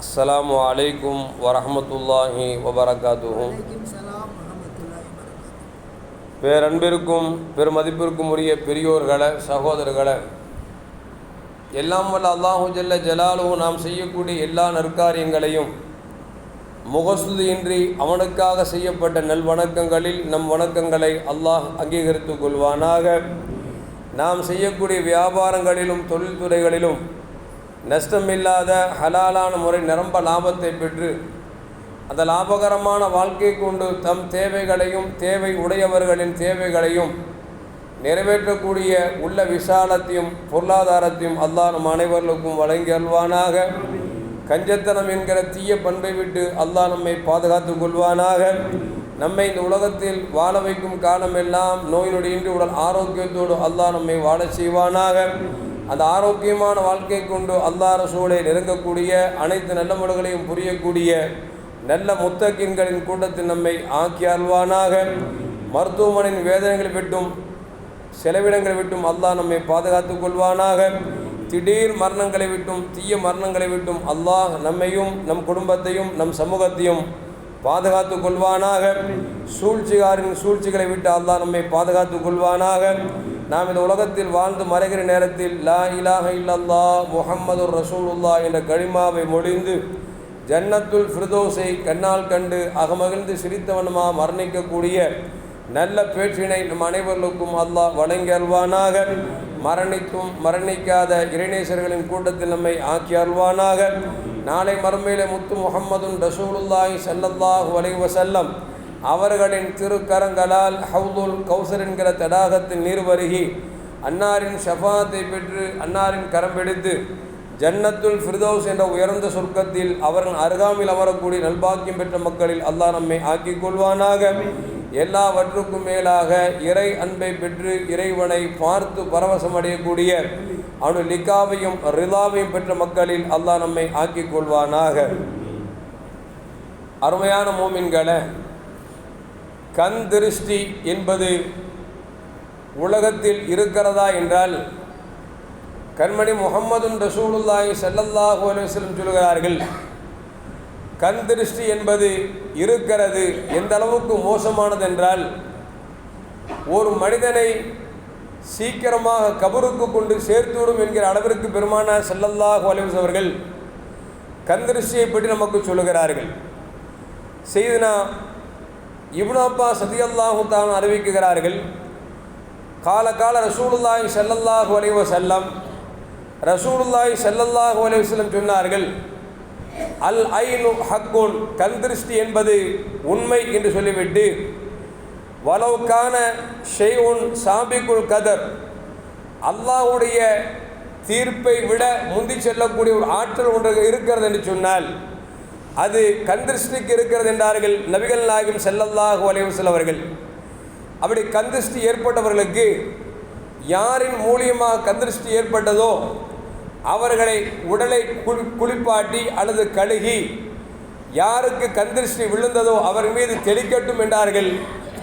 அஸ்ஸலாமு அலைக்கும் வரஹமத்துல்லாஹி வபரகாத்துஹு. வலைக்கும் வரமத்துல்லாஹி பேரன்பிற்கும் பெருமதிப்பிற்கும் உரிய பெரியோர்களை சகோதரர்களை எல்லாம் வல்ல அல்லாஹு ஜல்ல ஜலாலும் நாம் செய்யக்கூடிய எல்லா நற்காரியங்களையும் முகசுதியின்றி அவனுக்காக செய்யப்பட்ட நல்வணக்கங்களில் நம் வணக்கங்களை அல்லாஹ் அங்கீகரித்துக் கொள்வானாக. நாம் செய்யக்கூடிய வியாபாரங்களிலும் தொழில்துறைகளிலும் நஷ்டமில்லாத ஹலாலான முறை நிரம்ப லாபத்தை பெற்று அந்த லாபகரமான வாழ்க்கை கொண்டு தம் தேவைகளையும் தேவை உடையவர்களின் தேவைகளையும் நிறைவேற்றக்கூடிய உள்ள விசாலத்தையும் பொருளாதாரத்தையும் அல்லாஹ் நம் அனைவர்களுக்கும் வழங்கி அல்வானாக கஞ்சத்தனம் என்கிற தீய பண்பை விட்டு அல்லாஹ் நம்மை பாதுகாத்துக் கொள்வானாக. நம்மை இந்த உலகத்தில் வாழ வைக்கும் காலமெல்லாம் நோய் நொடியின்றி உடல் ஆரோக்கியத்தோடு அல்லாஹ் நம்மை வாழ செய்வானாக. அந்த ஆரோக்கியமான வாழ்க்கை கொண்டு அல்லாஹ் ரசூலை நெருங்கக்கூடிய அனைத்து நல்ல முறைகளையும் புரியக்கூடிய நல்ல முத்தக்கின்களின் கூட்டத்தில் நம்மை ஆக்கி அல்வானாக மருத்துவமனையின் வேதனைகளை விட்டும் செலவிடங்களை விட்டும் அல்லாஹ் நம்மை பாதுகாத்துக் கொள்வானாக. திடீர் மரணங்களை விட்டும் தீய மரணங்களை விட்டும் அல்லாஹ் நம்மையும் நம் குடும்பத்தையும் நம் சமூகத்தையும் பாதுகாத்துக் கொள்வானாக. சூழ்ச்சிகாரின் சூழ்ச்சிகளை விட்டு அல்லாஹ் நம்மை பாதுகாத்துக் கொள்வானாக. நாம் இந்த உலகத்தில் வாழ்ந்து மறைகிற நேரத்தில் லா இலாக இல்லல்லா முஹம்மது ரசூலுல்லா என்ற கழிமாவை மொழிந்து ஜன்னத்துல் ஃபிர்தோஸை கண்ணால் கண்டு அகமகிழ்ந்து சிரித்தவனமாக மரணிக்கக்கூடிய நல்ல பேச்சினை நம் அனைவர்களுக்கும் அல்லாஹ் வழங்கி அல்வானாக மரணித்தும் மரணிக்காத இறைநேசர்களின் கூட்டத்தில் நம்மை ஆக்கி அல்வானாக நாளை மறுமையிலே முத்து முகம்மதுன் ரசூலுல்லாஹி ஸல்லல்லாஹு வளைவ செல்லம் அவர்களின் திருக்கரங்களால் ஹவுதுல் கௌசர் என்கிற தடாகத்தில் நீர் வருகி அன்னாரின் ஷஃபாத்தை பெற்று அன்னாரின் கரம் பிடித்து ஜன்னத்துல் ஃபிர்தௌஸ் என்ற உயர்ந்த சொர்க்கத்தில் அவர்கள் அருகாமையில் அமரக்கூடிய நல்பாக்கியம் பெற்ற மக்களில் அல்லாஹ் நம்மை ஆக்கிக் கொள்வானாக. எல்லாவற்றுக்கும் மேலாக இறை அன்பை பெற்று இறைவனை பார்த்து பரவசம் அடையக்கூடிய அவனு லிக்காவையும் ரிலாவையும் பெற்ற மக்களில் அல்லாஹ் நம்மை ஆக்கிக் கொள்வானாக. அருமையான மோமின்களை கண் திருஷ்டி என்பது உலகத்தில் இருக்கிறதா என்றால் கண்மணி முகம்மதுன் ரசூலுல்லாஹி ஸல்லல்லாஹு அலுவலம் சொல்கிறார்கள் கண் திருஷ்டி என்பது இருக்கிறது எந்த அளவுக்கு மோசமானது என்றால் ஒரு மனிதனை சீக்கிரமாக கபருக்கு கொண்டு சேர்த்துவிடும் என்கிற அளவிற்கு பெருமான செல்லல்லாஹு அலைஹி அவர்கள் கந்திருஷ்டியை பற்றி நமக்கு சொல்லுகிறார்கள். செய்தனா இப்னு அப்பா சதியல்லாஹு தான் அறிவிக்கிறார்கள் கால கால ரசூலுல்லாஹி ஸல்லல்லாஹு அலைஹி வஸல்லம் ரசூலுல்லாஹி ஸல்லல்லாஹு அலைஹி சொன்னார்கள் அல் ஐனு ஹக்குன் கண் திருஷ்டி என்பது உண்மை என்று சொல்லிவிட்டு வலவுக்கான ஷெய்உன் சாபிக்குள் கதர் அல்லாஹ்வுடைய தீர்ப்பை விட முந்தி செல்லக்கூடிய ஒரு ஆற்றல் ஒன்று இருக்கிறது என்று சொன்னால் அது கண் திருஷ்டிக்கு இருக்கிறது என்றார்கள் நபிகள் நாயகம் செல்லல்லாஹு அலைவசல் அவர்கள். அப்படி கண் திருஷ்டி ஏற்பட்டவர்களுக்கு யாரின் மூலியமாக கண் திருஷ்டி ஏற்பட்டதோ அவர்களை உடலை குளி குளிப்பாட்டி அல்லது கழுகி யாருக்கு கண் திருஷ்டி விழுந்ததோ அவர் மீது தெளிக்கட்டும் என்றார்கள்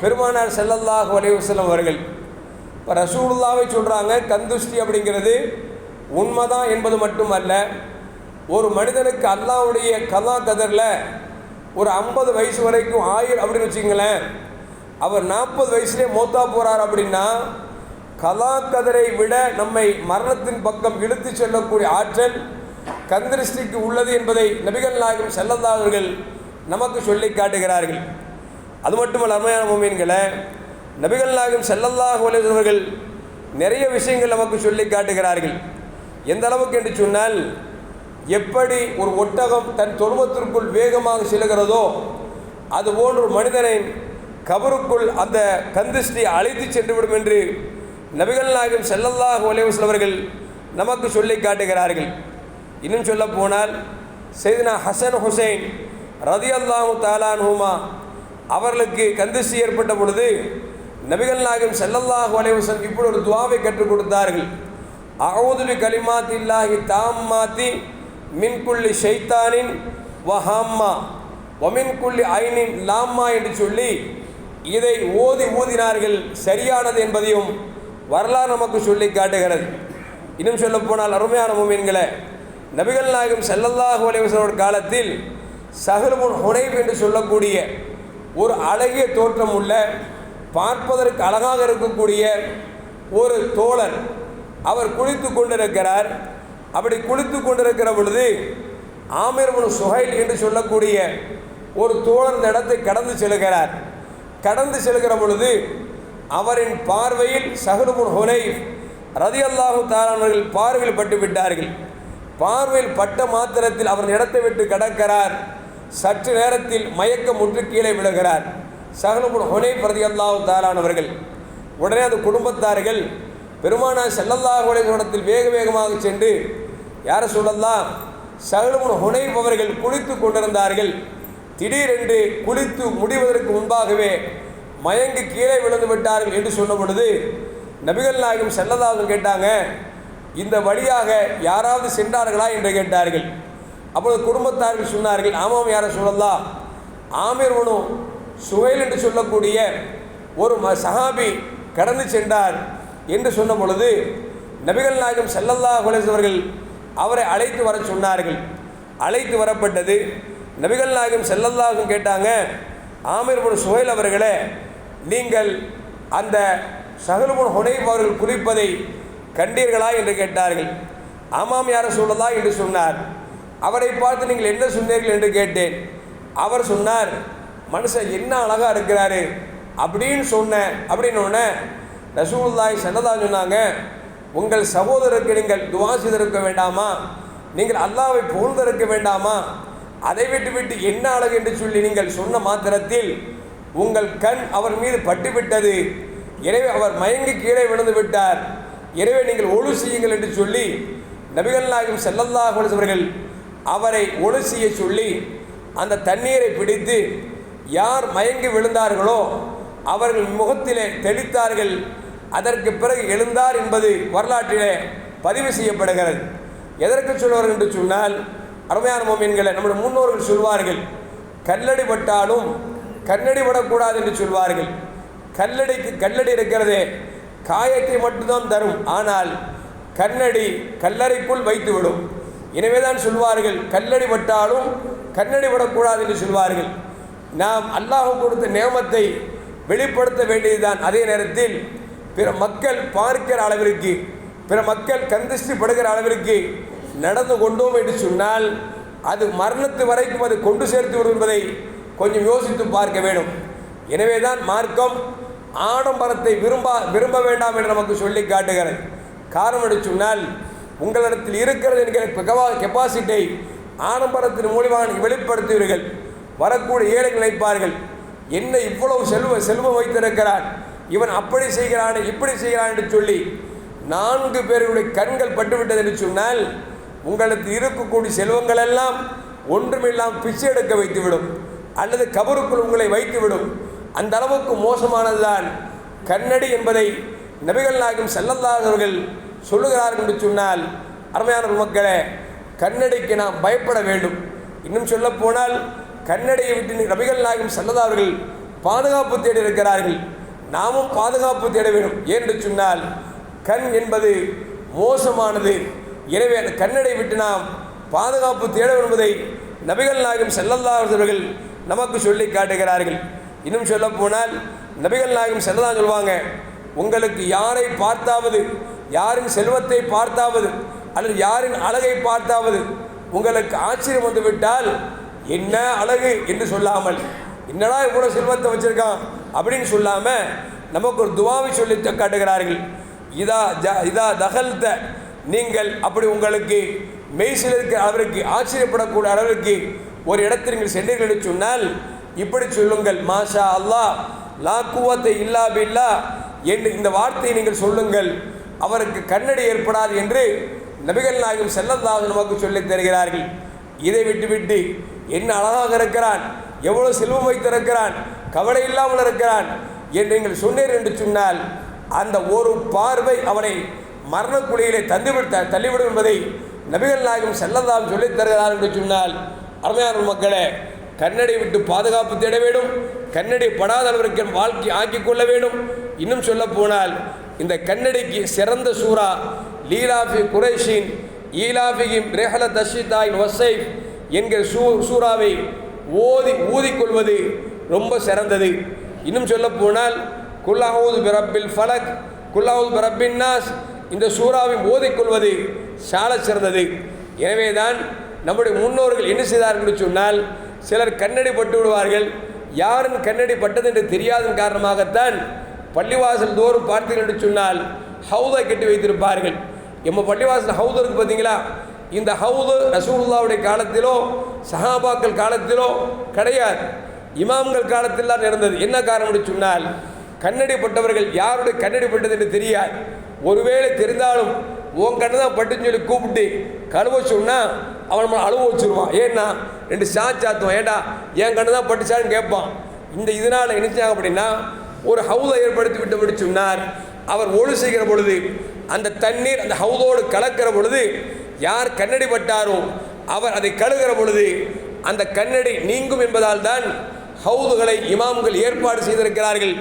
பெருமானார் செல்லல்லாஹு அலைவசல்லம் அவர்கள். இப்போ ரசூலுல்லாவை சொல்கிறாங்க கந்துஷ்டி அப்படிங்கிறது உண்மைதான் என்பது மட்டுமல்ல ஒரு மனிதனுக்கு அல்லாவுடைய கதா கதரில் ஒரு ஐம்பது வயசு வரைக்கும் ஆயுள் அப்படின்னு வச்சுங்களேன் அவர் நாற்பது வயசுலேயே மூத்தா போகிறார் அப்படின்னா கலா கதரை விட நம்மை மரணத்தின் பக்கம் இழுத்து செல்லக்கூடிய ஆற்றல் கந்திருஷ்டிக்கு உள்ளது என்பதை நபிகள் நாயகம் செல்லந்தாவர்கள் நமக்கு சொல்லி காட்டுகிறார்கள். அது மட்டுமல்ல அருமையான மோமீன்களை நபிகள் நாயகம் செல்லல்லாஹ் அவர்கள் நிறைய விஷயங்கள் நமக்கு சொல்லி காட்டுகிறார்கள். எந்த அளவுக்கு என்று சொன்னால் எப்படி ஒரு ஒட்டகம் தன் தொழுவத்திற்குள் வேகமாக செல்கிறதோ அதுபோன்று மனிதனை கபருக்குள் அந்த கந்திஷ்டி அழைத்து சென்றுவிடும் என்று நபிகள் நாயகம் செல்லல்லாஹு அலைவசல் அவர்கள் நமக்கு சொல்லி காட்டுகிறார்கள். இன்னும் சொல்ல போனால் செய்தினா ஹசன் ஹுசைன் ரதி அல்லாஹு தாலான்ஹுமா அவர்களுக்கு கந்திஷ்டி ஏற்பட்ட பொழுது நபிகள் நாயகம் செல்லல்லாஹு அலைவசம் இப்படி ஒரு துவாவை கற்றுக் கொடுத்தார்கள். அவுதுபி கலிமாத்தி இல்லாஹி தாம்மாத்தி மின்குள்ளி ஷைத்தானின் வஹாம்மா ஒமின்குள்ளி ஐனின் லாம்மா என்று சொல்லி இதை ஓதி ஊதினார்கள் சரியானது என்பதையும் வரலாறு நமக்கு சொல்லி காட்டுகிறது. இன்னும் சொல்ல போனால் அருமையான மூமின்களை நபிகள் நாயகம் செல்லல்லாஹு அலைவசனோட காலத்தில் சஹல்முன் ஹுனைப் என்று சொல்லக்கூடிய ஒரு அழகிய தோற்றம் உள்ள பார்ப்பதற்கு அழகாக இருக்கக்கூடிய ஒரு தோழர் அவர் குளித்து கொண்டிருக்கிறார். அப்படி குளித்து கொண்டிருக்கிற பொழுது ஆமிர்முன் சுஹைல் என்று சொல்லக்கூடிய ஒரு தோழர் இந்த இடத்தை கடந்து செல்கிறார். கடந்து செல்கிற பொழுது அவரின் பார்வையில் சஹருமுன் ரதி ரதியல்லாஹு தாரானவர்கள் பார்வையில் பட்டு விட்டார்கள். பார்வையில் பட்ட மாத்திரத்தில் அவர் இடத்தை விட்டு கடக்கிறார். சற்று நேரத்தில் மயக்கம் முற்று கீழே விழுகிறார். சஹலுமுன் ஹுனைஃப் ரதியல்லாஹு தாரானவர்கள் உடனே அந்த குடும்பத்தார்கள் பெருமானா செல்லல்லாஹ் இடத்தில் வேக வேகமாக சென்று யார சொல்லலாம்? சகலமுன் ஹுனைப் அவர்கள் குளித்து கொண்டிருந்தார்கள். திடீரென்று குளித்து முடிவதற்கு முன்பாகவே மயங்கி கீழே விழுந்து விட்டார்கள் என்று சொன்ன பொழுது நபிகள் நாயகம் செல்லதாவது கேட்டாங்க இந்த வழியாக யாராவது சென்றார்களா? என்று கேட்டார்கள். அப்பொழுது குடும்பத்தார்கள் சொன்னார்கள் ஆமாம் யாரை சொல்லலாம். ஆமீர் உணு சுவைல் என்று சொல்லக்கூடிய ஒரு ம சஹாபி கடந்து சென்றார். என்று சொன்ன பொழுது நபிகள் நாயகம் செல்லல்லா அலைஹி அவர்கள் அவரை அழைத்து வர சொன்னார்கள். அழைத்து வரப்பட்டது. நபிகள் நாயகம் செல்லல்லாகும் கேட்டாங்க ஆமீர் சுஹேல் அவர்களே நீங்கள் அந்த சஹலுமுன் ஹுனைப் அவர்கள் குறிப்பதை கண்டீர்களா? என்று கேட்டார்கள். ஆமாம் யார சொல்லலா என்று சொன்னார். அவரை பார்த்து நீங்கள் என்ன சொன்னீர்கள்? என்று கேட்டேன். அவர் சொன்னார் மனுஷன் என்ன அழகாக இருக்கிறாரு? அப்படின்னு சொன்னேன் அப்படின்னு ஒன்று ரசூல்லாய் சல்லல்லா சொன்னாங்க உங்கள் சகோதரருக்கு நீங்கள் துவா செய்திருக்க வேண்டாமா? நீங்கள் அல்லாவை புகழ்ந்திருக்க வேண்டாமா? அதை விட்டு விட்டு என்ன அழகு என்று சொல்லி நீங்கள் சொன்ன மாத்திரத்தில் உங்கள் கண் அவர் மீது பட்டுவிட்டது. எனவே அவர் மயங்கி கீழே விழுந்து விட்டார். எனவே நீங்கள் ஒழு செய்யுங்கள் என்று சொல்லி நபிகள் நாயகம் ஸல்லல்லாஹு அவர்கள் அவரை ஒழு செய்ய சொல்லி அந்த தண்ணீரை பிடித்து யார் மயங்கி விழுந்தார்களோ அவர்கள் முகத்திலே தெளித்தார்கள். அதற்கு பிறகு எழுந்தார் என்பது வரலாற்றிலே பதிவு செய்யப்படுகிறது. எதற்கு சொல்வார்கள் என்று சொன்னால் அருமையான மோமீன்களை நம்முடைய முன்னோர்கள் சொல்வார்கள் கல்லடி பட்டாலும் கண்ணடி படக்கூடாது என்று சொல்வார்கள். கல்லடிக்கு கல்லடி இருக்கிறதே காயத்தை மட்டும்தான் தரும். ஆனால் கண்ணடி கல்லறைக்குள் வைத்துவிடும். எனவேதான் சொல்வார்கள் கல்லடி பட்டாலும் கண்ணடி படக்கூடாது என்று சொல்வார்கள். நாம் அல்லாஹ் கொடுத்த நியமத்தை வெளிப்படுத்த வேண்டியதுதான். அதே நேரத்தில் பிற மக்கள் பார்க்கிற அளவிற்கு பிற மக்கள் கந்திஷ்டி படுகிற அளவிற்கு நடந்து கொண்டோம் என்று சொன்னால் அது மரணத்து வரைக்கும் அது கொண்டு சேர்த்து விடும் என்பதை கொஞ்சம் யோசித்து பார்க்க வேண்டும். எனவே தான் மார்க்கம் ஆடம்பரத்தை விரும்ப விரும்ப வேண்டாம் என்று நமக்கு சொல்லி காட்டுகிறது. காரணம் என்று சொன்னால் உங்களிடத்தில் இருக்கிறது என்கிற கெப்பாசிட்டை ஆடம்பரத்தின் மூலியமாக நீங்கள் வெளிப்படுத்துவீர்கள். வரக்கூடிய ஏழை நினைப்பார்கள் என்ன இவ்வளவு செல்வ செல்வம் வைத்திருக்கிறார்? இவன் அப்படி செய்கிறான் இப்படி செய்கிறான் என்று சொல்லி நான்கு பேர்களுடைய கண்கள் பட்டுவிட்டது என்று சொன்னால் உங்களுக்கு இருக்கக்கூடிய செல்வங்கள் எல்லாம் ஒன்றுமில்லாம் பிச்சை எடுக்க வைத்துவிடும் அல்லது கபருக்குள் உங்களை வைத்துவிடும். அந்த அளவுக்கு மோசமானதுதான் கண்ணடி என்பதை நபிகள் நாயகம் செல்லல்லாதவர்கள் அவர்கள் சொல்லுகிறார்கள் என்று சொன்னால் அருமையான மக்களே கண்ணடிக்கு நாம் பயப்பட வேண்டும். இன்னும் சொல்ல போனால் கண்ணடியை விட்டு நபிகள் நாயகம் செல்லதார்கள் பாதுகாப்பு தேடி இருக்கிறார்கள். நாமும் பாதுகாப்பு தேட வேண்டும். ஏன்னு சொன்னால் கண் என்பது மோசமானது. எனவே அந்த கண்ணடை விட்டு நாம் பாதுகாப்பு தேட என்பதை நபிகள் நாயகம் செல்லல்லாதவர்கள் அவர்கள் நமக்கு சொல்லி காட்டுகிறார்கள். இன்னும் சொல்ல போனால் நபிகள் நாயகம் செல்லதான் சொல்வாங்க உங்களுக்கு யாரை பார்த்தாவது யாரின் செல்வத்தை பார்த்தாவது அல்லது யாரின் அழகை பார்த்தாவது உங்களுக்கு ஆச்சரியம் வந்து விட்டால் என்ன அழகு? என்று சொல்லாமல். என்னடா இவ்வளோ செல்வத்தை வச்சுருக்கான்? அப்படின்னு சொல்லாமல் நமக்கு ஒரு துவாவை சொல்லி காட்டுகிறார்கள். இதா ஜ இதா தகல்த நீங்கள் அப்படி உங்களுக்கு மெய்சில் இருக்கிற அளவிற்கு ஆச்சரியப்படக்கூடிய அளவிற்கு ஒரு இடத்தில் நீங்கள் சென்றீர்கள் என்று சொன்னால் இப்படி சொல்லுங்கள் மாஷா அல்லாஹ் லா குவத்தை இல்லா பில்லா என்று இந்த வார்த்தையை நீங்கள் சொல்லுங்கள். அவருக்கு கண்ணடி ஏற்படாது என்று நபிகள் நாயகம் செல்லந்தாக நமக்கு சொல்லித் தருகிறார்கள். இதை விட்டுவிட்டு என்ன அழகாக இருக்கிறான் எவ்வளோ செல்வம் வைத்திருக்கிறான் கவலை இல்லாமல் இருக்கிறான் என்று நீங்கள் சொன்னீர் என்று சொன்னால் அந்த ஒரு பார்வை அவனை மரணக்குழியிலே தந்துவிட்ட தள்ளிவிடும் என்பதை நபிகள் நாயகம் செல்லதாம் சொல்லித் தருகிறார் என்று சொன்னால் அருமையான மக்களே கண்ணடை விட்டு பாதுகாப்பு தேட வேண்டும் கண்ணடை படாத அளவிற்கு வாழ்க்கை ஆக்கி கொள்ள வேண்டும். இன்னும் சொல்ல போனால் இந்த கண்ணடிக்கு சிறந்த சூரா லீலாஃபி குரேஷின் ஈலாஃபிகிம் ரேஹல தஷிதாயின் வசைஃப் என்கிற சூ சூறாவை ஓதி ஊதிக்கொள்வது ரொம்ப சிறந்தது. இன்னும் சொல்ல போனால் குல்லாஹூது பிரபில் ஃபலக் குல்லாஹூது பிரபின் நாஸ் இந்த சூறாவை ஓதிக்கொள்வது சால சிறந்தது. எனவே தான் நம்முடைய முன்னோர்கள் என்ன செய்தார்கள் என்று சொன்னால் சிலர் கண்ணடி பட்டு விடுவார்கள். யாரும் கண்ணடி பட்டது என்று தெரியாதன் காரணமாகத்தான் பள்ளிவாசல் தோறும் பார்த்தீர்கள் என்று சொன்னால் ஹவுதை கட்டி வைத்திருப்பார்கள். எம்ம பள்ளிவாசல் ஹவுது இருக்கு பார்த்தீங்களா? இந்த ஹவுது ரசூல்லாவுடைய காலத்திலோ சஹாபாக்கள் காலத்திலோ கிடையாது. இமாம்கள் காலத்தில் தான் இருந்தது என்ன காரணம் சொன்னால் கண்ணடி பட்டவர்கள் யாருடைய கண்ணடி பட்டது என்று தெரியாது. ஒருவேளை தெரிந்தாலும் உன் கண்ணு தான் பட்டுன்னு சொல்லி கூப்பிட்டு கழுவ சொன்னால் அவன் நம்மளை அழுவ வச்சிருவான். ஏன்னா ரெண்டு சா சாத்துவான். ஏண்டா என் கண்ணு தான் பட்டுச்சான்னு கேட்பான் இந்த இதனால் நினைச்சாங்க அப்படின்னா ஒரு ஹவுதை ஏற்படுத்தி விட்டு சொன்னார் அவர் ஒழு செய்கிற பொழுது அந்த தண்ணீர் அந்த ஹவுதோடு கலக்கிற பொழுது யார் கண்ணடி பட்டாரோ அவர் அதை கழுகிற பொழுது அந்த கண்ணடி நீங்கும் என்பதால் தான் ஹவுதுகளை இமாம்கள் ஏற்பாடு செய்திருக்கிறார்கள்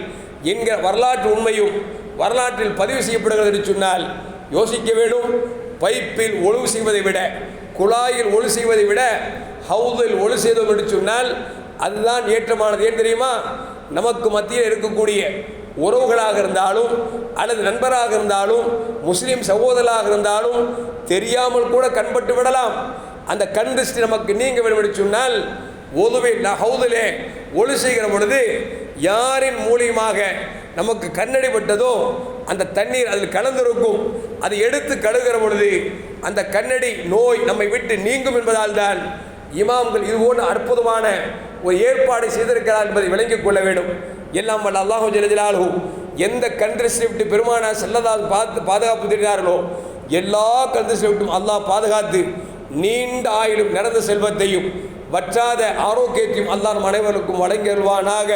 என்கிற வரலாற்று உண்மையும் வரலாற்றில் பதிவு செய்யப்படுகிறது என்று சொன்னால் யோசிக்க வேண்டும். பைப்பில் ஒழுவு செய்வதை விட குழாயில் ஒழு செய்வதை விட ஹவுதில் ஒழு செய்தோம் என்று சொன்னால் அதுதான் ஏற்றமானது. ஏன் தெரியுமா? நமக்கு மத்தியில் இருக்கக்கூடிய உறவுகளாக இருந்தாலும் அல்லது நண்பராக இருந்தாலும் முஸ்லீம் சகோதரராக இருந்தாலும் தெரியாமல் கூட கண்பட்டு விடலாம். அந்த கண் திருஷ்டி நமக்கு நீங்க வேண்டும் என்று சொன்னால் ஒதுவில் ஹவுதிலே ஒளி செய்கிற பொழுது யாரின் மூலியமாக நமக்கு கண்ணடி பட்டதோ அந்த தண்ணீர் அதில் கலந்திருக்கும். அதை எடுத்து கழுகிற பொழுது அந்த கண்ணடி நோய் நம்மை விட்டு நீங்கும் என்பதால் தான் இமாம்கள் இது போன்ற அற்புதமான ஒரு ஏற்பாடு செய்திருக்கிறார் என்பதை விளங்கிக் கொள்ள வேண்டும். எல்லாம் வல்ல அல்லாஹு ஜலஜலாலு எந்த கண்ட்ரிஸ்டை விட்டு பெருமானா செல்லதால் பார்த்து பாதுகாப்பு தெரிகிறார்களோ எல்லா கண்ட்ரிஸ்டை விட்டும் அல்லாஹ் பாதுகாத்து நீண்ட ஆயிலும் நடந்த செல்வத்தையும் வற்றாத ஆரோக்கியத்தையும் அல்லாஹ் நம் அனைவருக்கும் வழங்கிடுவானாக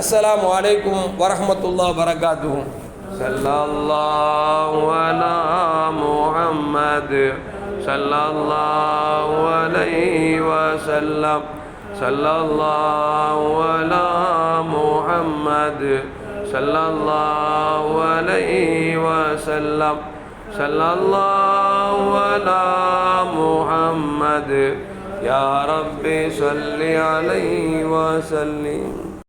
அஸ்ஸலாமு அலைக்கும் வரஹமத்துல்லா வரகாத்துஹும் صلى الله على محمد صلى الله عليه وسلم صلى الله على محمد صلى الله عليه وسلم صلى الله على محمد يا رب صل عليه وسلم.